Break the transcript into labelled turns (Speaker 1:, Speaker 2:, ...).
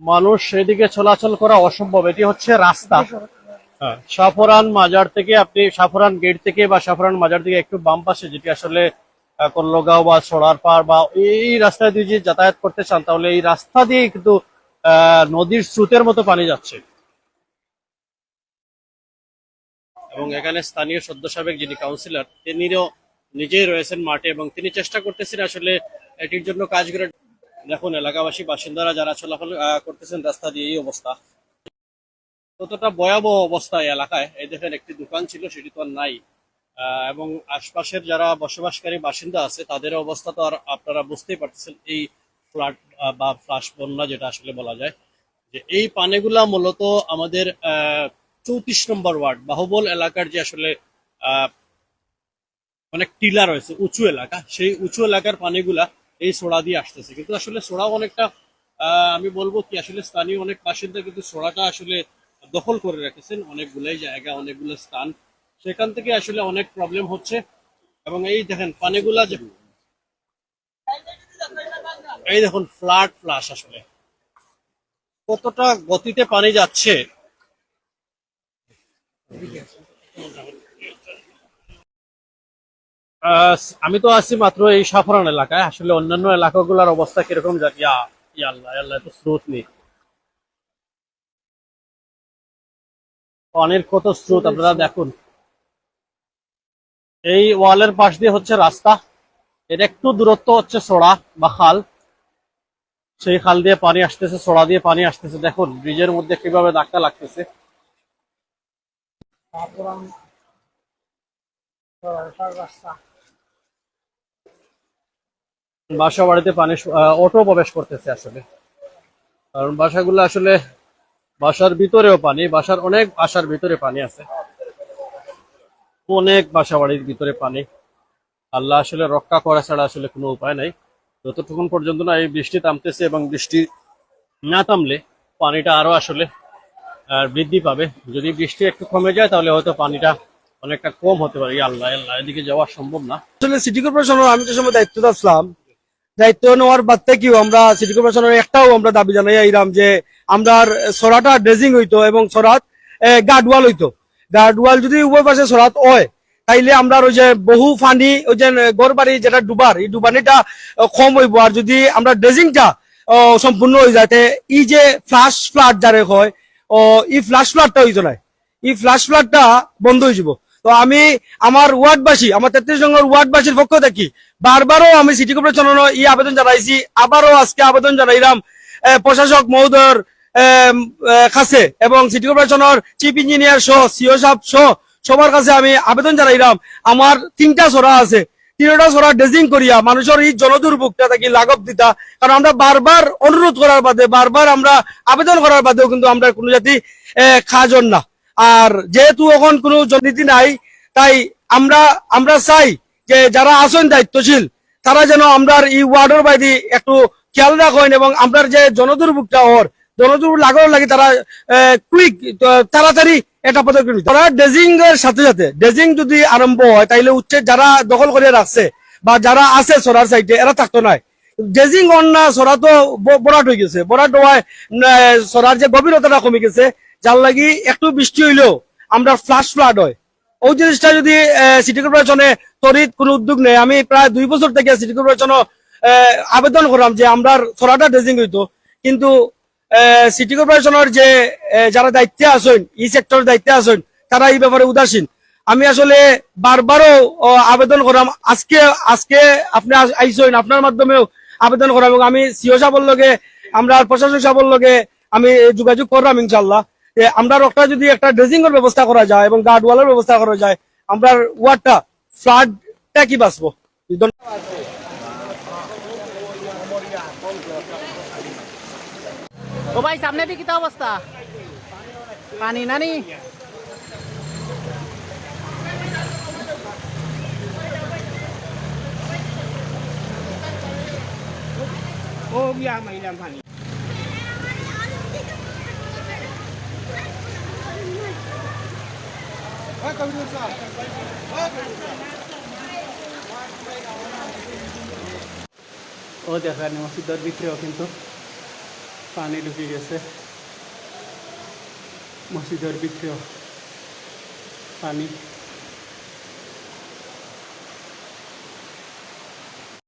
Speaker 1: মানুষ সেদিকে চলাচল করা অসম্ভব। এটি হচ্ছে রাস্তা। হ্যাঁ, সাফরান মাজার থেকে আপনি সাফরান গেট থেকে বা সাফরান মাজার থেকে একটু বাম পাশে যেটি আসলে কল্লগাঁও বা সোড়ার পাড় বা এই রাস্তা দিয়ে যদি যাতায়াত করতে চান তাহলে এই রাস্তা দিয়ে কিন্তু আহ, নদীর স্রোতের মতো পানি যাচ্ছে। এবং এখানে স্থানীয় সদ্য সাবেক যিনি কাউন্সিলর তিনিও নিজেই রয়েছেন মাঠে এবং তিনি চেষ্টা করতেছেন আসলে এটির জন্য কাজ করে দেখুন, এলাকাবাসী, বাসিন্দারা যারা চলাফল করতেছেন রাস্তা দিয়ে এই অবস্থা। কতটা ভয়াবহ অবস্থা এই এলাকায়। এই দেখেন, একটি দোকান ছিল, সেটি তো আর নাই। এবং আশপাশের যারা বসবাসকারী বাসিন্দা আছে, তাদের অবস্থা তো আর আপনারা বুঝতেই পারতেছেন, এই ফ্লাড বা ফ্লাশ বন্যা যেটা আসলে বলা যায়। যে এই পানিগুলা মূলত আমাদের চৌত্রিশ নম্বর ওয়ার্ড, বাহুবল এলাকার যে আসলে অনেক টিলা রয়েছে, উঁচু এলাকা, সেই উঁচু এলাকার পানিগুলা এই সোড়া দিয়ে আসতেছে। কিন্তু আসলে সোড়াও অনেকটা আমি বলব কি, আসলে স্থানীয় অনেক বাসিন্দা কিন্তু সোড়াটা আসলে দখল করে রেখেছেন। অনেকগুলাই জায়গা, অনেকগুলো স্থান। সেখান থেকে আসলে অনেক প্রবলেম হচ্ছে। এবং এই দেখেন, পানিগুলা যে এই দেখুন ফ্লাড ফ্লাশ আসলে। কতটা গতিতে পানি যাচ্ছে। আমি তো আছি মাত্র এই সাফরান এলাকায় আসলে অন্যান্য এলাকাগুলোর অবস্থা কীরকম ইয়া ইয়া আল্লাহ ইয়া আল্লাহ এত স্রোত নেই পানির কত স্রোত আপনারা দেখুন এই ওয়ালের পাশ দিয়ে হচ্ছে রাস্তা এর একটু দূরত্ব হচ্ছে সোড়া বা খাল সেই খাল দিয়ে পানি আসতেছে সোড়া দিয়ে পানি আসতেছে দেখুন ব্রিজের মধ্যে কীভাবে ধাক্কা লাগতেছে বাসা বাড়িতে পানি অটো প্রবেশ করতেছে আসলে। কারণ বাসাগুলো আসলে বাসার ভিতরেও পানি, বাসার অনেক বাসার ভিতরে পানি আছে। অনেক বাসা বাড়ির ভিতরে পানি। আল্লাহ আসলে রক্ষা করা ছাড়া আসলে কোনো উপায় নাই। যতটুকুন পর্যন্ত না এই বৃষ্টি থামতেছে এবং বৃষ্টি না থামলে পানিটা আরও আসলে বৃদ্ধি পাবে। যদি বৃষ্টি একটু কমে যায়, তাহলে হয়তো পানিটা অনেকটা কম হতে পারে। আল্লাহ আল্লাহ, এদিকে যাওয়া সম্ভব না।
Speaker 2: আসলে সিটি কর্পোরেশনের আমি তো সময় দায়িত্ব আসলাম দায়িত্ব নেওয়ার বাদ থেকেও আমরা সিটি কর্পোরেশনের একটাও আমরা দাবি জানাই আইরাম যে আমরা সরাটা ড্রেজিং হইতো এবং সরাত গার্ডওয়াল হইতো। গার্ডওয়াল যদি উভয় পাশে সরাত হয়, তাইলে আমরা ওই যে বহু ফানি, ওই যে গড় বাড়ি যেটা ডুবার, এই ডুবানিটা কম হইব। আর যদি আমরা ড্রেজিংটা সম্পূর্ণ হয়ে যায় এই যে ফ্লাশ ফ্লাড যারে হয় এই ফ্লাশ ফ্লাডটা হইতো না। এই ফ্লাশ ফ্লাডটা বন্ধ হয়ে যাব। তো আমি আমার ওয়ার্ডবাসী, আমার তেত্রিশ জনের ওয়ার্ডবাসীর পক্ষ থেকে বারবারও আমি সিটি কর্পোরেশন ই আবেদন জানাইছি। আবারও আজকে আবেদন জানাইলাম প্রশাসক মহোদয়ের কাছে এবং সিটি কর্পোরেশনের চিফ ইঞ্জিনিয়ার সহ সিও সাহেব সহ, সবার কাছে আমি আবেদন জানাইলাম। আমার তিনটা সরা আছে। তিনটা সরা ড্রেজিং করিয়া মানুষের এই জনদুর্ভোগটা থাকি লাঘব দিতা। কারণ আমরা বারবার অনুরোধ করার বাদে, বারবার আমরা আবেদন করার বাদেও কিন্তু আমরা কোনো জাতি খাজন না। আর যেহেতু এখন কোনো জননীতি নাই, তাই আমরা আমরা চাই যে যারা আছেন দায়িত্বশীল, তারা যেন আমরা এই ওয়ার্ডের বাইদি একটু খেয়াল রাখেন এবং আমরা যে জনদুর্ভোগটা হর জনদুর্ভোগ লাগানোর লাগে তারা কুইক তাড়াতাড়ি এটা পদক্ষেপ। তারা ড্রেজিং এর সাথে সাথে ডেজিং যদি আরম্ভ হয়, তাইলে উচ্ছে যারা দখল করে রাখছে বা যারা আছে সরার সাইডে, এরা থাকতো নাই ডেজিং অন না, সরা তো বরাট হয়ে গেছে বরাট হওয়ায় সরার যে গভীরতাটা কমে গেছে যার লাগি একটু বৃষ্টি হইলেও আমরা ফ্লাশ ফ্লাড হয়। ওই জিনিসটা যদি সিটি কর্পোরেশনে তরিত কোনো উদ্যোগ নেই আমি প্রায় দুই বছর থেকে সিটি কর্পোরেশন আবেদন করলাম যে আমরা সরাটা ড্রেজিং হইতো। কিন্তু সিটি কর্পোরেশনের যে যারা দায়িত্বে আছেন, ই সেক্টরের দায়িত্বে আছেন, তারা এই ব্যাপারে উদাসীন। আমি আসলে বারবারও আবেদন করলাম আজকে আজকে আপনি আইসেন, আপনার মাধ্যমেও আবেদন করাম এবং আমি সিও সাহেবের লগে, আমরা প্রশাসক সাহেবের লগে আমি যোগাযোগ করলাম ইনশাল্লাহ আমরা একটা যদি একটা ড্রেজিং এর ব্যবস্থা করা যায় এবং গার্ড ওয়ালের ব্যবস্থা করা যায় আমরা ওয়ার্ডটা ফ্লাডটা কি বাঁচবো।
Speaker 3: ও ভাই সামনে দিকে কিতা অবস্থা। পানি নানি
Speaker 4: ও বিয়া মাইলাম পানি।
Speaker 3: ও দেখেন মসজিদের ভিতরেও কিন্তু পানি ঢুকে গেছে। মসজিদের ভিতরেও পানি।